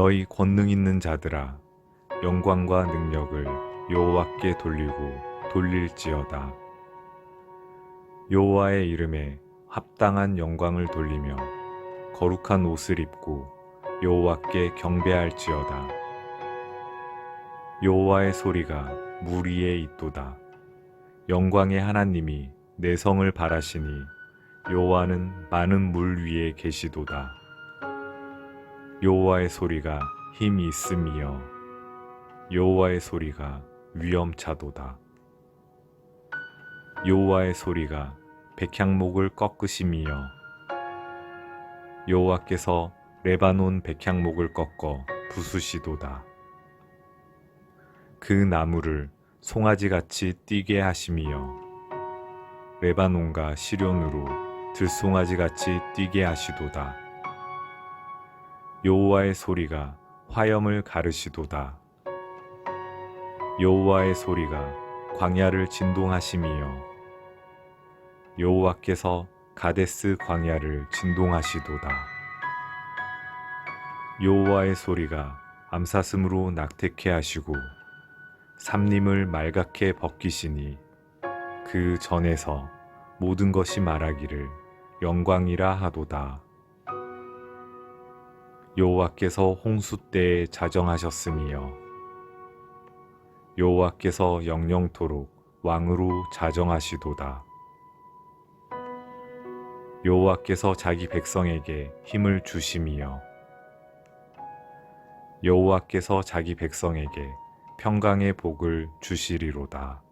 너희 권능 있는 자들아 영광과 능력을 여호와께 돌리고 돌릴지어다. 여호와의 이름에 합당한 영광을 돌리며 거룩한 옷을 입고 여호와께 경배할지어다. 여호와의 소리가 물 위에 있도다. 영광의 하나님이 내 성을 바라시니 여호와는 많은 물 위에 계시도다 여호와의 소리가 힘이 있음이여 여호와의 소리가 위엄차도다. 여호와의 소리가 백향목을 꺾으심이여 여호와께서 레바논 백향목을 꺾어 부수시도다. 그 나무를 송아지같이 뛰게 하심이여 레바논과 시련으로 들송아지같이 뛰게 하시도다 여호와의 소리가 화염을 가르시도다. 여호와의 소리가 광야를 진동하심이여 여호와께서 가데스 광야를 진동하시도다. 여호와의 소리가 암사슴으로 낙태케 하시고 삼림을 말갛게 벗기시니 그 전에서 모든 것이 말하기를 영광이라 하도다 여호와께서 홍수 때에 자정하셨음이여 여호와께서 영영토록 왕으로 자정하시도다. 여호와께서 자기 백성에게 힘을 주심이여 여호와께서 자기 백성에게 평강의 복을 주시리로다